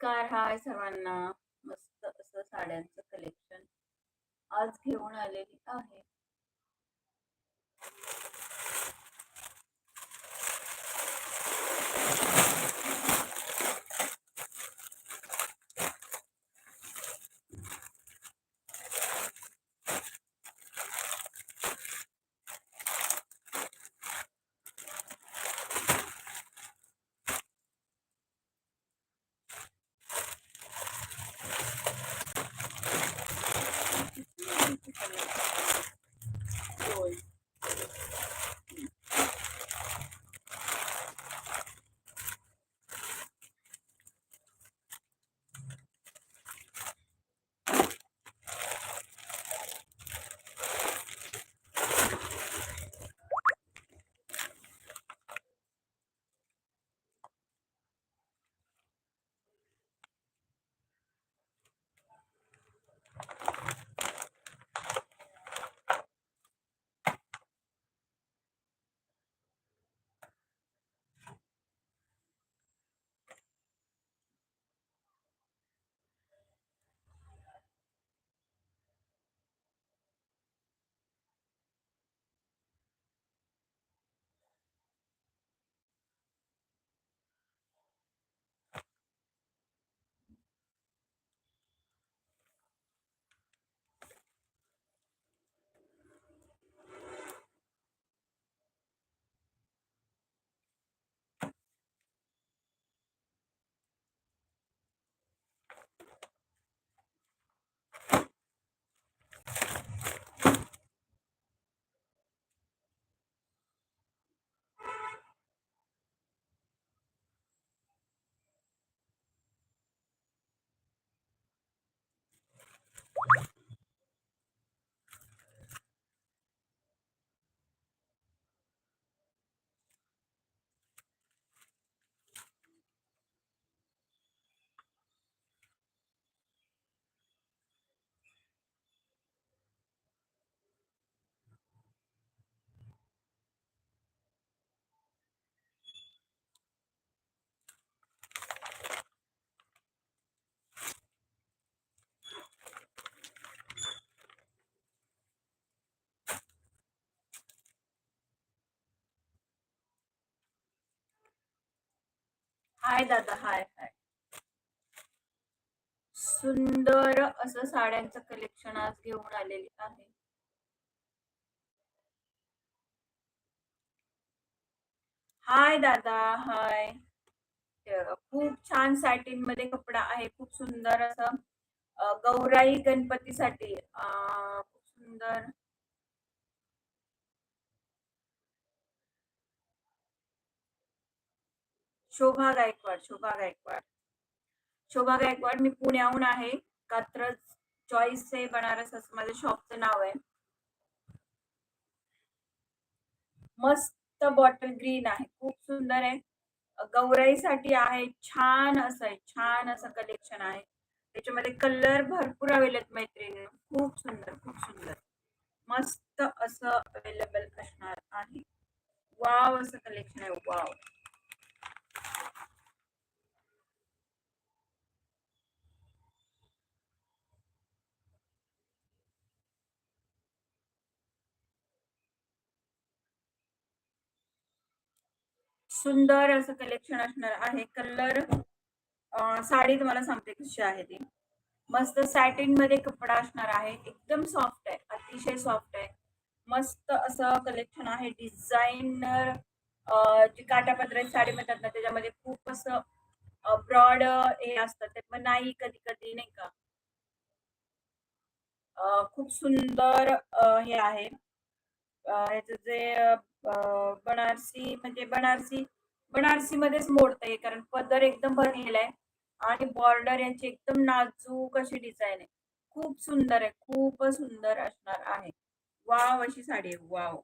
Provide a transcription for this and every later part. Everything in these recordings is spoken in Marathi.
नमस्कार हाय सर्वांना. मस्त असं साड्यांचं कलेक्शन आज घेऊन आलेली आहे. you हाय दादा हाय हाय. सुंदर असं साड्यांचं कलेक्शन आज घेऊन आलेली आहे. हाय दादा हाय. खूप छान सॅटिनमध्ये कपडा आहे खूप सुंदर असं गौराई गणपतीसाठी खूप सुंदर शोभा गायकवाड शोभा गायकवाड. शोभा गायकवाड मी पुण्याहून आहे. कात्रज चॉईस आहे बनारस असं माझ्या शॉपचं नाव आहे. मस्त बॉटल ग्रीन आहे. खूप सुंदर आहे. गौराईसाठी आहे. छान असं आहे. छान असं कलेक्शन आहे. त्याच्यामध्ये कलर भरपूर अवेलेबल मैत्रिणी. खूप सुंदर खूप सुंदर. मस्त असं अवेलेबल असणार आहे. वाव असं कलेक्शन आहे. वाव सुंदर असं कलेक्शन असणार आहे. कलर साडी तुम्हाला सांगते कशी आहे ती. मस्त सॅटिनमध्ये कपडा असणार आहे. एकदम सॉफ्ट आहे. अतिशय सॉफ्ट आहे. मस्त असं कलेक्शन आहे. डिझायनर जी काटापदराची साडी म्हणतात ना त्याच्यामध्ये खूप असं ब्रॉड हे असतात. ते पण नाही कधी कधी नाही का? खूप सुंदर हे आहे. अ, जे बनारसी म्हणजे बनारसी बनारसी मध्येच मोडता येईल कारण पदर एकदम भरलेला आहे आणि बॉर्डर यांची एकदम नाजूक अशी डिझाईन आहे. खूप सुंदर आहे खूप सुंदर असणार आहे. वाव अशी साडी आहे वाव.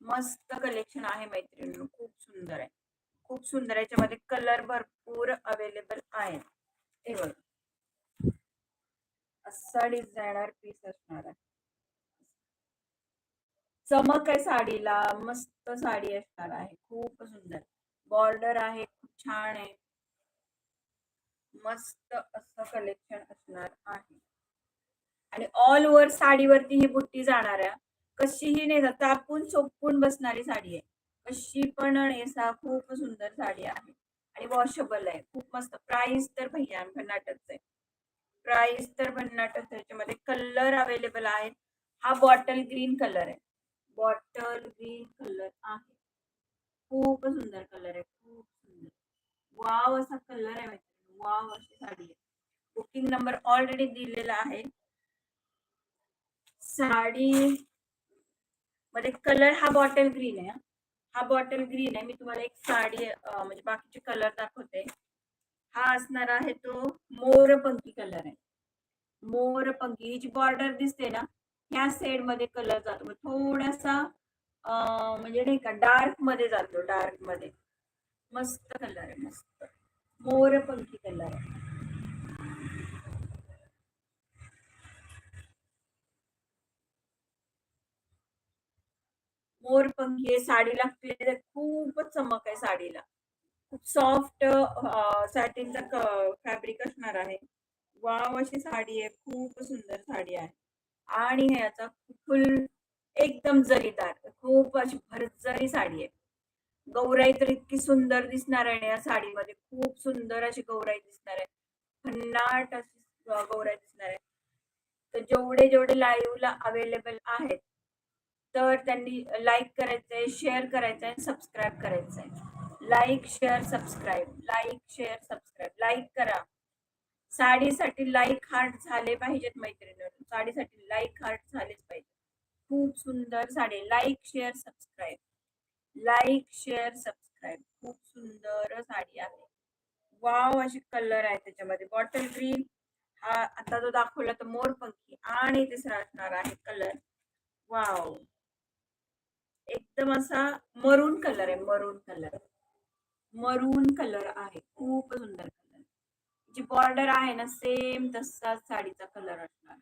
मस्त कलेक्शन आहे मैत्रिणी खूप सुंदर आहे. खूप सुंदर आहे. याच्यामध्ये कलर भरपूर अवेलेबल आहे हे असा डिझायनर पीस असणार आहे. चमक आहे साडीला मस्त साडी असणार आहे खूप सुंदर. बॉर्डर आहे खूप छान आहे. मस्त असं कलेक्शन असणार आहे. आणि ऑल ओव्हर साडीवरती ही बुट्टी जाणार आहे. कशीही नाही तापून सोपून बसणारी साडी आहे. कशी पण नेसा खूप सुंदर साडी आहे. आणि वॉशेबल आहे खूप मस्त. प्राइस तर भैया भन्नाटच आहे. प्राइस तर भन्नाटच त्याच्यामध्ये कलर अवेलेबल आहेत. हा बॉटल ग्रीन कलर आहे. बॉटल ग्रीन कलर आहे. खूप सुंदर कलर आहे खूप सुंदर. वाव असा कलर आहे वाव अशी साडी आहे. बुकिंग नंबर ऑलरेडी दिलेला आहे. साडी मध्ये कलर हा बॉटल ग्रीन आहे हा. बॉटल ग्रीन आहे. मी तुम्हाला एक साडी म्हणजे बाकीचे कलर दाखवते. हा असणार आहे तो मोरपंखी कलर आहे. मोरपंखी ही जी बॉर्डर दिसते ना? ह्या सेडमध्ये कलर जातो. थोडासा म्हणजे नाही का डार्कमध्ये जातो डार्कमध्ये. मस्त कलर आहे मस्त. मोरपंखी कलर आहे. मोरपंखी साडी लागते खूपच चमक आहे साडीला. खूप सॉफ्ट सॅटिनचा फॅब्रिक असणार आहे. वाव अशी साडी आहे. खूप सुंदर साडी आहे. आणि ह्याचा फुल एकदम जरीदार खूप अशी भरजरी साडी आहे. गौराई तर इतकी सुंदर दिसणार आहे या साडीमध्ये खूप सुंदर अशी गौराई दिसणार आहे. भन्नाट अशी गौराई दिसणार आहे. तर जेवढे जेवढे लाईव्हला अवेलेबल आहेत तर त्यांनी लाईक करायचंय शेअर करायचंय सबस्क्राईब करायचंय. Like share subscribe like share subscribe like करा. साडीसाठी लाईक हार्ट झाले पाहिजेत मैत्रिणी साडीसाठी लाईक हार्ट झालेच पाहिजे. खूप सुंदर sari like share subscribe like share subscribe खूप सुंदर साडी आहे. वाव अशी कलर आहे त्याच्यामध्ये. बॉटल ग्रीन हा आता जो दाखवला तर मोरपंखी. आणि तिसरा असणार आहे कलर वाव एकदम असा मरून कलर आहे. मरून कलर मरून कलर आहे. खूप सुंदर कलर जी बॉर्डर आहे ना सेम तसाच साडीचा कलर असणार.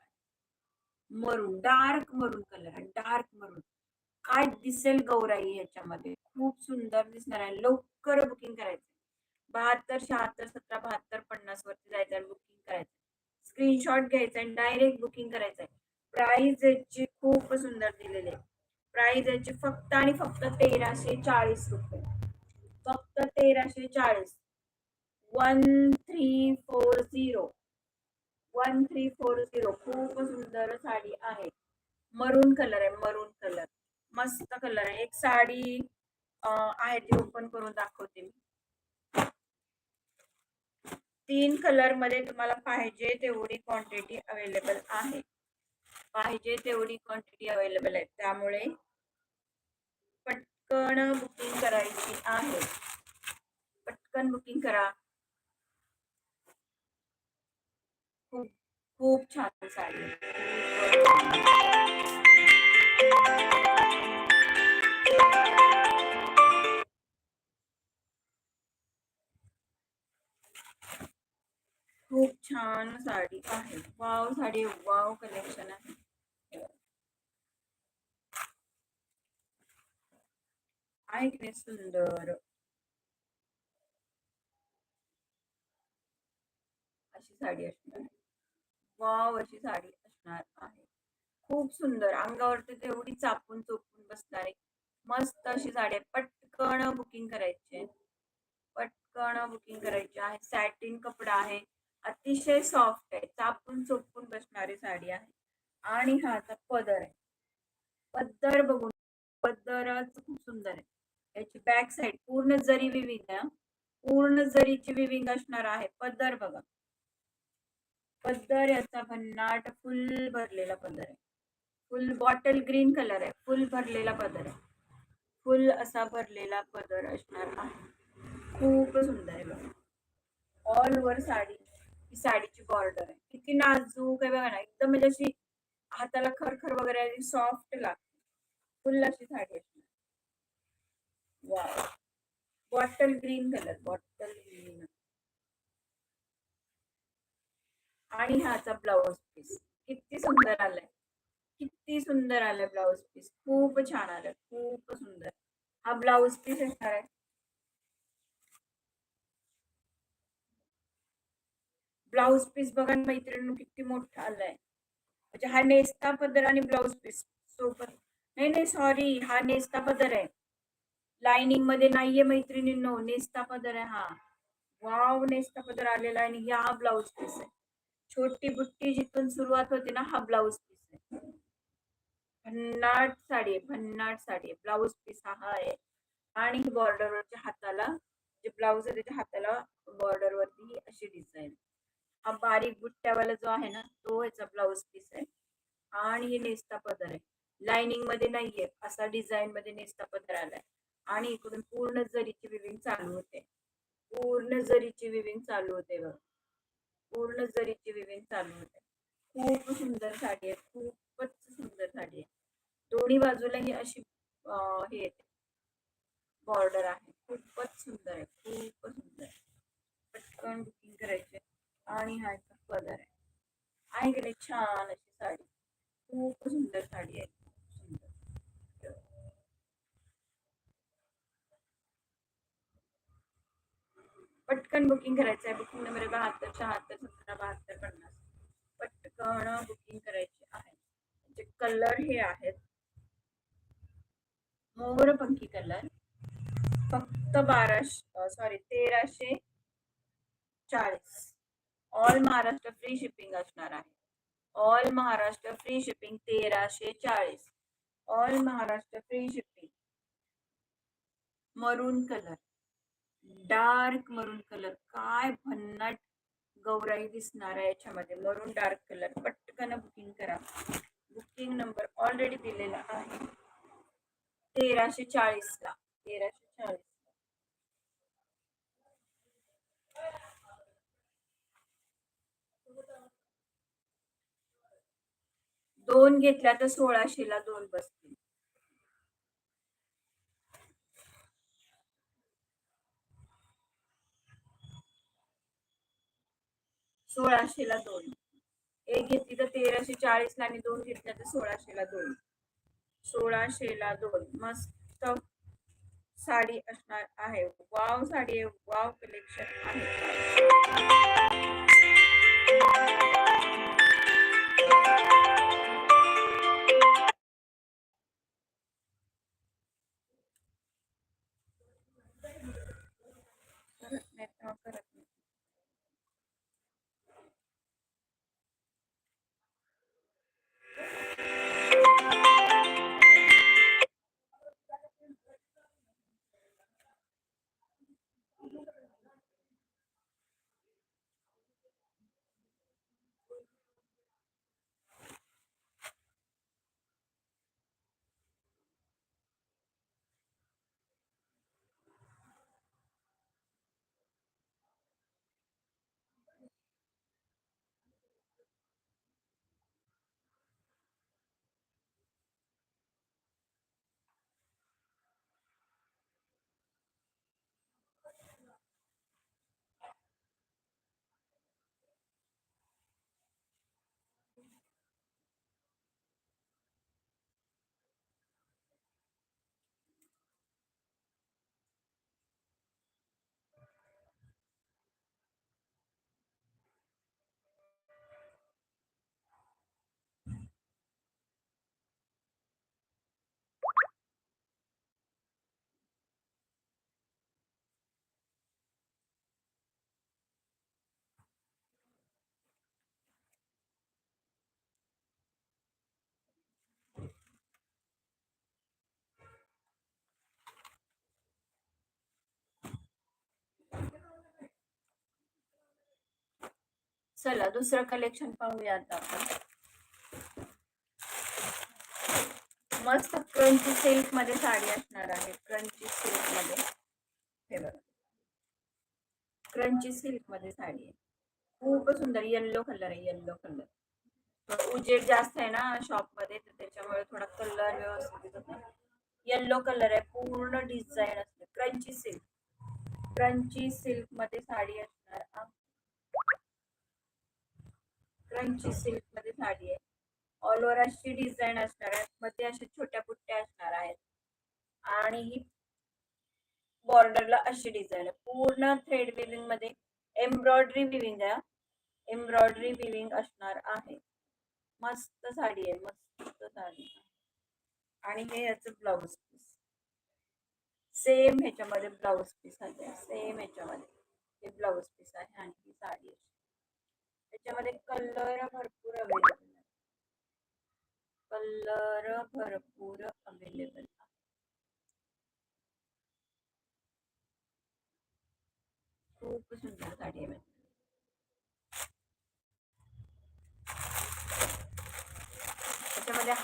मरून डार्क मरून कलर आहे डार्क मरून. काय दिसेल गौराई याच्यामध्ये? खूप सुंदर दिसणार आहे. लवकर बुकिंग करायचं बहात्तर शहात्तर सतरा बहात्तर पन्नास वरती जायचं बुकिंग करायचं स्क्रीनशॉट घ्यायचा आणि डायरेक्ट बुकिंग करायचं आहे प्राइस याची खूप सुंदर दिलेली आहे. प्राइस याची फक्त आणि फक्त तेराशे चाळीस रुपये. फक्त तेराशे चाळीस. One three four zero. One three four zero खूप सुंदर साडी आहे. मरून कलर आहे मरून कलर मस्त कलर आहे. एक साडी आहे ती ओपन करून दाखवते मी. तीन कलरमध्ये तुम्हाला पाहिजे तेवढी क्वांटिटी अवेलेबल आहे. पाहिजे तेवढी क्वांटिटी अवेलेबल आहे. त्यामुळे पटकन बुकिंग करायची आहे. पटकन बुकिंग करा. खूप छान साडी खूप छान साडी आहे. वाव साडी वाव कलेक्शन आहे. की सुंदर. अशी साडी असणार. वाव अशी साडी असणार आहे. खूप सुंदर. अंगावरती तेवढी चापून चोपून बसणारी मस्त अशी साडी आहे पटकन बुकिंग करायची. पटकन बुकिंग करायची आहे. सॅटिन कपडा आहे. अतिशय सॉफ्ट आहे. चापून चोपून बसणारी साडी आहे. आणि हा आता पदर आहे. पदर बघून पदरच खूप सुंदर आहे. याची बॅक साईड पूर्ण जरी विविंग पूर्ण जरीची विविंग असणार आहे. पदर बघा. पदर याचा भन्नाट फुल भरलेला पदर आहे. फुल बॉटल ग्रीन कलर आहे. फुल भरलेला पदर आहे. फुल असा भरलेला पदर असणार आहे. खूप सुंदर आहे बघा. All over sari. ही साडीची बॉर्डर आहे. किती नाजूक आहे बघा ना. एकदम म्हणजे अशी हाताला खरखर वगैरे सॉफ्ट लागते. फुल अशी साडी असणार. वा bottle green colour bottle green आणि हाचा ब्लाऊज पीस किती सुंदर आलाय. किती सुंदर आलाय ब्लाऊज पीस खूप छान आलाय. खूप सुंदर. हा ब्लाऊज पीस येणार आहे. ब्लाऊज पीस बघा मैत्रिणी किती मोठा आलाय. म्हणजे हा नेस्ता पदर आणि ब्लाऊज पीस सोबत नाही नाही सॉरी हा नेस्ता पदर आहे. लाइनिंगमध्ये नाहीये मैत्रिणींनो. नेस्ता पदर आहे हा. वाव नेस्ता पदर आलेला आहे आणि हा ब्लाऊज पीस आहे. छोटी बुट्टी जिथून सुरुवात होते ना हा ब्लाऊज पीस आहे. भन्नाट साडी आहे भन्नाट साडी आहे. ब्लाऊज पीस हा आहे. आणि बॉर्डरवरच्या हाताला जे ब्लाऊज आहे त्याच्या हाताला बॉर्डर वरती अशी डिझाईन हा बारीक बुट्ट्यावाला जो आहे ना तो ह्याचा ब्लाऊज पीस आहे. आणि हे नेस्ता पदर आहे. लाइनिंगमध्ये नाहीये असा डिझाईन मध्ये नेस्ता पदर आलाय. आणि इकडून पूर्ण जरीची विविंग चालू होते. पूर्ण जरीची विविंग चालू होते बघ. पूर्ण जरीची विविंग चालू होते खूप सुंदर साडी आहे खूपच सुंदर साडी आहे दोन्ही बाजूला ही अशी हे येते. बॉर्डर आहे. खूपच सुंदर आहे खूपच सुंदर आहे. पटकन बुकिंग करायचे आणि हा कलर पदर आहे. आहे की नाही छान अशी साडी. खूप सुंदर साडी आहे. पटकन बुकिंग करायचं आहे बुकिंग नंबर बहात्तर शहात्तर सतरा बहात्तर पन्नास. पटकन बुकिंग करायची आहे. म्हणजे कलर हे आहेत. मोरपंखी कलर फक्त बाराशे सॉरी तेराशे चाळीस. ऑल महाराष्ट्र फ्री शिपिंग असणार आहे. ऑल महाराष्ट्र फ्री शिपिंग तेराशे चाळीस. All Maharashtra free shipping maroon colour dark maroon colour. काय भन्नाट गौराई दिसणार आहे याच्यामध्ये. Maroon dark colour. पटकन बुकिंग करा. बुकिंग नंबर ऑलरेडी दिलेला आहे. तेराशे चाळीस ला. तेराशे चाळीस दोन घेतल्या तर सोळाशे ला दोन बसतील. सोळाशेला दोन. एक घेतली तर तेराशे चाळीसला आणि दोन घेतल्या तर सोळाशेला दोन. सोळाशेला दोन. मस्त साडी असणार आहे. वाव साडी आहे. वाव कलेक्शन आहे. चला दुसरं कलेक्शन पाहूया आता आपण. मस्त क्रंची सिल्कमध्ये साडी असणार आहे क्रंची सिल्कमध्ये. हे बघा. क्रंची सिल्कमध्ये साडी आहे. खूप सुंदर येल्लो कलर आहे येल्लो कलर उजेड जास्त आहे ना शॉपमध्ये तर त्याच्यामुळे थोडा कलर व्यवस्थित नाही येल्लो कलर आहे पूर्ण डिझाईन असते. क्रंची सिल्क क्रंची सिल्कमध्ये साडी असणार आहे. अशी सिल्कमध्ये साडी आहे. ऑल ओव्हर अशी डिझाईन असणार आहे मध्ये अशा छोट्या पुट्ट्या असणार आहेत. आणि ही बॉर्डरला अशी डिझाईन आहे. पूर्ण थ्रेड विविंगमध्ये एम्ब्रॉयडरी विविंग आहे. एम्ब्रॉयडरी विविंग असणार आहे. मस्त साडी आहे. मस्त साडी. आणि हे याचं ब्लाऊज पीस सेम ह्याच्यामध्ये ब्लाऊज पीस आहे. सेम ह्याच्यामध्ये. हे ब्लाऊज पीस आहे आणि ही साडी आहे कलर भरपूर अवेलेबल आहे कलर भरपूर अवेलेबल खूप सुंदर साडी आहे.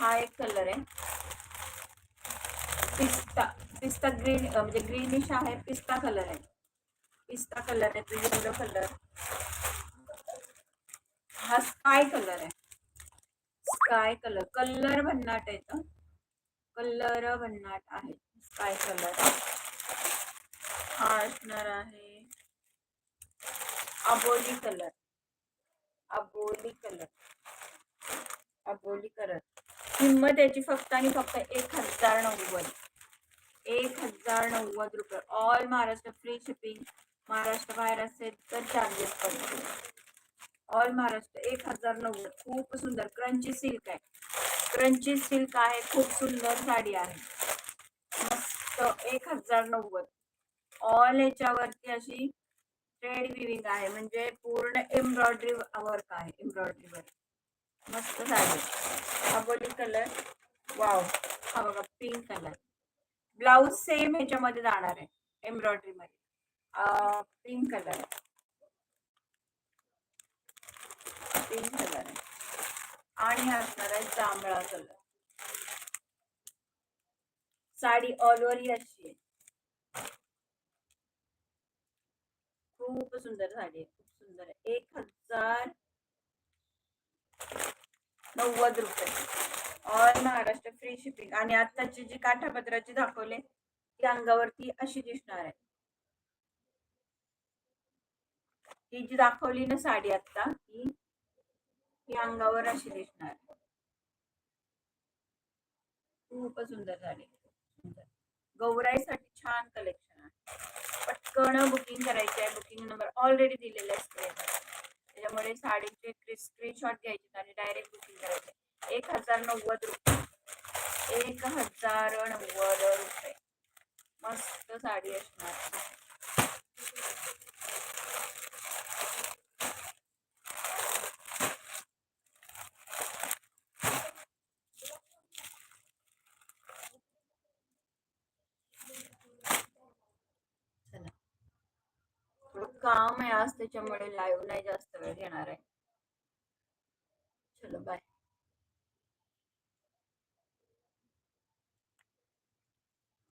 हा एक कलर आहे. पिस्ता पिस्ता ग्रीन ग्रीनिश आहे, पिस्ता कलर आहे. पिस्ता कलर आहे येलो कलर. हा स्काय कलर आहे. स्काय कलर कलर भन्नाट आहे तो. कलर भन्नाट आहे. स्काय कलर हा असणार आहे. अबोली कलर अबोली कलर अबोली कलर किंमत याची फक्त आणि फक्त एक हजार नव्वद. एक हजार नव्वद रुपये. All Maharashtra free shipping Maharashtra बाहेर असेल तर चार्जेस पडतील ऑल महाराष्ट्र एक हजार नव्वद. खूप सुंदर. क्रंची सिल्क आहे. क्रंची सिल्क आहे. खूप सुंदर साडी आहे. मस्त. एक हजार नव्वद. ऑल ह्याच्यावरती अशी थ्रेड विविंग आहे. म्हणजे पूर्ण एम्ब्रॉयडरी वर्क आहे. एम्ब्रॉयडरी वर्क मस्त साडी. अबोली कलर वाव हा बघा पिंक कलर ब्लाऊज सेम ह्याच्यामध्ये जाणार आहे. एम्ब्रॉयडरी मध्ये. पिंक कलर तीन कलर आहे आणि हा असणार आहे जांभळा कलर. साडी ऑल ओव्हर ही अशी आहे. खूप सुंदर साडी आहे खूप सुंदर आहे. एक हजार नव्वद रुपये. ऑल महाराष्ट्र फ्री शिपिंग आणि आताची जी काठापत्राची दाखवले ती अंगावरती अशी दिसणार आहे. ही जी दाखवली ना साडी आता ही ही अंगावर अशी दिसणार. खूप सुंदर झाली. सुंदर. गौराईसाठी छान कलेक्शन आहे. पटकन बुकिंग करायची आहे. बुकिंग नंबर ऑलरेडी दिलेला आहे स्क्रीन त्याच्यामुळे साडीचे स्क्रीनशॉट घ्यायचे आणि डायरेक्ट बुकिंग करायचे. एक हजार नव्वद रुपये. एक हजार नव्वद रुपये. मस्त साडी असणार चला थोडं काम आहे आज त्याच्यामुळे लाईव्ह नाही जास्त वेळ घेणार आहे.